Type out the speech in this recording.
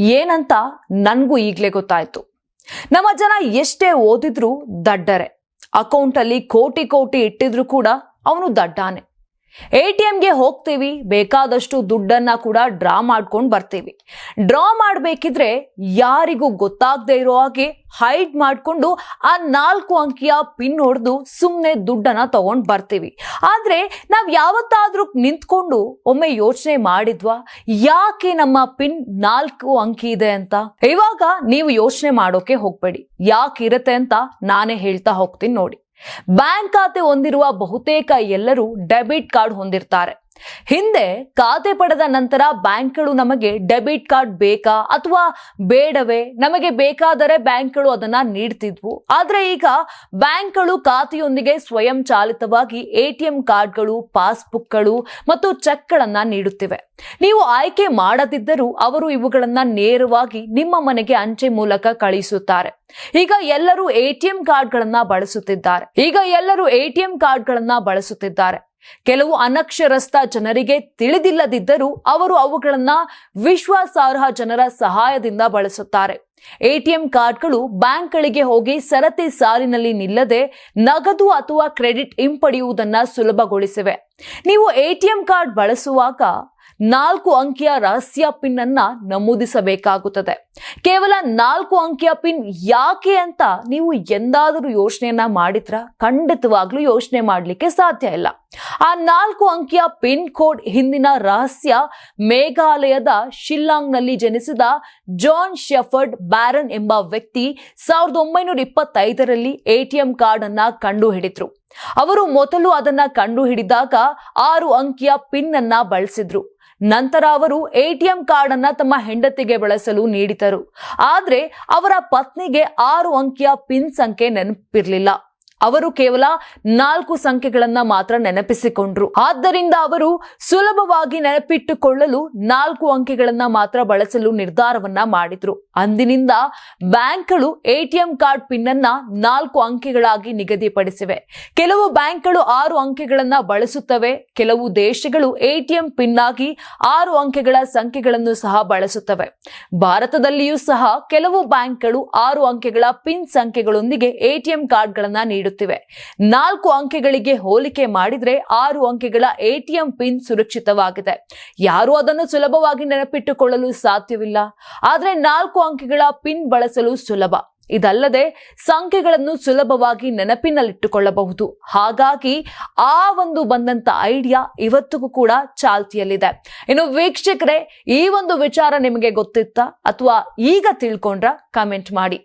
ಏನಂತ ನನಗೂ ಈಗಲೇ ಗೊತ್ತಾಯ್ತು. ನಮ್ಮ ಜನ ಎಷ್ಟೇ ಓದಿದ್ರು ದಡ್ಡರೆ. ಅಕೌಂಟಲ್ಲಿ ಕೋಟಿ ಕೋಟಿ ಇಟ್ಟಿದ್ರು ಕೂಡ ಅವನು ದಡ್ಡಾನೆ. ಎ ಟಿ ಎಂಗೆ ಹೋಗ್ತೀವಿ, ಬೇಕಾದಷ್ಟು ದುಡ್ಡನ್ನ ಕೂಡ ಡ್ರಾ ಮಾಡ್ಕೊಂಡು ಬರ್ತೀವಿ. ಡ್ರಾ ಮಾಡಬೇಕಿದ್ರೆ ಯಾರಿಗೂ ಗೊತ್ತಾಗದೆ ಇರೋ ಹಾಗೆ ಹೈಡ್ ಮಾಡಿಕೊಂಡು ಆ ನಾಲ್ಕು ಅಂಕಿಯ ಪಿನ್ ಹೊಡೆದು ಸುಮ್ಮನೆ ದುಡ್ಡನ್ನ ತಗೊಂಡು ಬರ್ತೀವಿ. ಆದ್ರೆ ನಾವು ಯಾವತ್ತಾದರೂ ನಿಂತ್ಕೊಂಡು ಒಮ್ಮೆ ಯೋಚನೆ ಮಾಡಿದ್ವಾ? ಯಾಕೆ ನಮ್ಮ ಪಿನ್ ನಾಲ್ಕು ಅಂಕಿ ಇದೆ ಅಂತ? ಇವಾಗ ನೀವು ಯೋಚನೆ ಮಾಡೋಕೆ ಹೋಗ್ಬೇಡಿ. ಯಾಕೆ ಇರುತ್ತೆ ಅಂತ ನಾನೇ ಹೇಳ್ತಾ ಹೋಗ್ತೀನಿ ನೋಡಿ. ಬ್ಯಾಂಕ್ ಖಾತೆ ಹೊಂದಿರುವ ಬಹುತೇಕ ಎಲ್ಲರೂ ಡೆಬಿಟ್ ಕಾರ್ಡ್ ಹೊಂದಿರ್ತಾರೆ. ಹಿಂದೆ ಖಾತೆ ಪಡೆದ ನಂತರ ಬ್ಯಾಂಕ್ಗಳು ನಮಗೆ ಡೆಬಿಟ್ ಕಾರ್ಡ್ ಬೇಕಾ ಅಥವಾ ಬೇಡವೇ? ನಮಗೆ ಬೇಕಾದರೆ ಬ್ಯಾಂಕ್ಗಳು ಅದನ್ನ ನೀಡ್ತಿದ್ವು. ಆದ್ರೆ ಈಗ ಬ್ಯಾಂಕ್ಗಳು ಖಾತೆಯೊಂದಿಗೆ ಸ್ವಯಂ ಚಾಲಿತವಾಗಿ ಎಟಿಎಂ ಕಾರ್ಡ್ಗಳು, ಪಾಸ್ಬುಕ್ಗಳು ಮತ್ತು ಚೆಕ್ಗಳನ್ನ ನೀಡುತ್ತಿವೆ. ನೀವು ಆಯ್ಕೆ ಮಾಡದಿದ್ದರೂ ಅವರು ಇವುಗಳನ್ನ ನೇರವಾಗಿ ನಿಮ್ಮ ಮನೆಗೆ ಅಂಚೆ ಮೂಲಕ ಕಳಿಸುತ್ತಾರೆ. ಈಗ ಎಲ್ಲರೂ ಎಟಿಎಂ ಕಾರ್ಡ್ಗಳನ್ನ ಬಳಸುತ್ತಿದ್ದಾರೆ. ಈಗ ಎಲ್ಲರೂ ಎಟಿಎಂ ಕಾರ್ಡ್ಗಳನ್ನ ಬಳಸುತ್ತಿದ್ದಾರೆ. ಕೆಲವು ಅನಕ್ಷರಸ್ಥ ಜನರಿಗೆ ತಿಳಿದಿಲ್ಲದಿದ್ದರೂ ಅವರು ಅವುಗಳನ್ನ ವಿಶ್ವಾಸಾರ್ಹ ಜನರ ಸಹಾಯದಿಂದ ಬಳಸುತ್ತಾರೆ. ಎಟಿಎಂ ಕಾರ್ಡ್ಗಳು ಬ್ಯಾಂಕ್ಗಳಿಗೆ ಹೋಗಿ ಸರತಿ ಸಾಲಿನಲ್ಲಿ ನಿಲ್ಲದೆ ನಗದು ಅಥವಾ ಕ್ರೆಡಿಟ್ ಹಿಂಪಡೆಯುವುದನ್ನು ಸುಲಭಗೊಳಿಸಿವೆ. ನೀವು ಎಟಿಎಂ ಕಾರ್ಡ್ ಬಳಸುವಾಗ ನಾಲ್ಕು ಅಂಕಿಯ ರಹಸ್ಯ ಪಿನ್ ಅನ್ನ ನಮೂದಿಸಬೇಕಾಗುತ್ತದೆ. ಕೇವಲ ನಾಲ್ಕು ಅಂಕಿಯ ಪಿನ್ ಯಾಕೆ ಅಂತ ನೀವು ಎಂದಾದರೂ ಯೋಚನೆಯನ್ನ ಮಾಡಿದ್ರ ಖಂಡಿತವಾಗ್ಲೂ ಯೋಚನೆ ಮಾಡಲಿಕ್ಕೆ ಸಾಧ್ಯ ಇಲ್ಲ. ಆ ನಾಲ್ಕು ಅಂಕಿಯ ಪಿನ್ ಕೋಡ್ ಹಿಂದಿನ ರಹಸ್ಯ ಮೇಘಾಲಯದ ಶಿಲ್ಲಾಂಗ್ನಲ್ಲಿ ಜನಿಸಿದ ಜಾನ್ ಶೆಫರ್ಡ್ ಬ್ಯಾರನ್ ಎಂಬ ವ್ಯಕ್ತಿ ಸಾವಿರದ ಒಂಬೈನೂರ ಇಪ್ಪತ್ತೈದರಲ್ಲಿ ಎಟಿಎಂ ಕಾರ್ಡ್ ಅನ್ನ ಕಂಡು ಹಿಡಿದ್ರು ಅವರು ಮೊದಲು ಅದನ್ನ ಕಂಡು ಹಿಡಿದಾಗ ಆರು ಅಂಕಿಯ ಪಿನ್ ಅನ್ನ ಬಳಸಿದ್ರು. ನಂತರ ಅವರು ಎಟಿಎಂ ಕಾರ್ಡ್ ಅನ್ನ ತಮ್ಮ ಹೆಂಡತಿಗೆ ಬಳಸಲು ನೀಡಿದರು. ಆದ್ರೆ ಅವರ ಪತ್ನಿಗೆ ಆರು ಅಂಕಿಯ ಪಿನ್ ಸಂಖ್ಯೆ ನೆನಪಿರ್ಲಿಲ್ಲ. ಅವರು ಕೇವಲ ನಾಲ್ಕು ಸಂಖ್ಯೆಗಳನ್ನ ಮಾತ್ರ ನೆನಪಿಸಿಕೊಂಡ್ರು. ಆದ್ದರಿಂದ ಅವರು ಸುಲಭವಾಗಿ ನೆನಪಿಟ್ಟುಕೊಳ್ಳಲು ನಾಲ್ಕು ಅಂಕೆಗಳನ್ನ ಮಾತ್ರ ಬಳಸಲು ನಿರ್ಧಾರವನ್ನ ಮಾಡಿದ್ರು. ಅಂದಿನಿಂದ ಬ್ಯಾಂಕ್ಗಳು ಎಟಿಎಂ ಕಾರ್ಡ್ ಪಿನ್ ಅನ್ನ ನಾಲ್ಕು ಅಂಕೆಗಳಾಗಿ ನಿಗದಿಪಡಿಸಿವೆ. ಕೆಲವು ಬ್ಯಾಂಕ್ಗಳು ಆರು ಅಂಕೆಗಳನ್ನ ಬಳಸುತ್ತವೆ, ಕೆಲವು ದೇಶಗಳು ಎಟಿಎಂ ಪಿನ್ ಆಗಿ ಆರು ಅಂಕೆಗಳ ಸಂಖ್ಯೆಗಳನ್ನು ಸಹ ಬಳಸುತ್ತವೆ. ಭಾರತದಲ್ಲಿಯೂ ಸಹ ಕೆಲವು ಬ್ಯಾಂಕ್ಗಳು ಆರು ಅಂಕೆಗಳ ಪಿನ್ ಸಂಖ್ಯೆಗಳೊಂದಿಗೆ ಎಟಿಎಂ ಕಾರ್ಡ್ಗಳನ್ನ ನೀಡುತ್ತಿವೆ. ನಾಲ್ಕು ಅಂಕೆಗಳಿಗೆ ಹೋಲಿಕೆ ಮಾಡಿದ್ರೆ ಆರು ಅಂಕೆಗಳ ಎಟಿಎಂ ಪಿನ್ ಸುರಕ್ಷಿತವಾಗಿದೆ. ಯಾರು ಅದನ್ನು ಸುಲಭವಾಗಿ ನೆನಪಿಟ್ಟುಕೊಳ್ಳಲು ಸಾಧ್ಯವಿಲ್ಲ. ಆದ್ರೆ ನಾಲ್ಕು ಅಂಕೆಗಳ ಪಿನ್ ಬಳಸಲು ಸುಲಭ. ಇದಲ್ಲದೆ ಸಂಖ್ಯೆಗಳನ್ನು ಸುಲಭವಾಗಿ ನೆನಪಿನಲ್ಲಿಟ್ಟುಕೊಳ್ಳಬಹುದು. ಹಾಗಾಗಿ ಆ ಒಂದು ಬಂದಂತ ಐಡಿಯಾ ಇವತ್ತಿಗೂ ಕೂಡ ಚಾಲ್ತಿಯಲ್ಲಿದೆ. ಇನ್ನು ವೀಕ್ಷಕರೇ, ಈ ಒಂದು ವಿಚಾರ ನಿಮಗೆ ಗೊತ್ತಿತ್ತಾ? ಅಥವಾ ಈಗ ತಿಳ್ಕೊಂಡ್ರ? ಕಮೆಂಟ್ ಮಾಡಿ.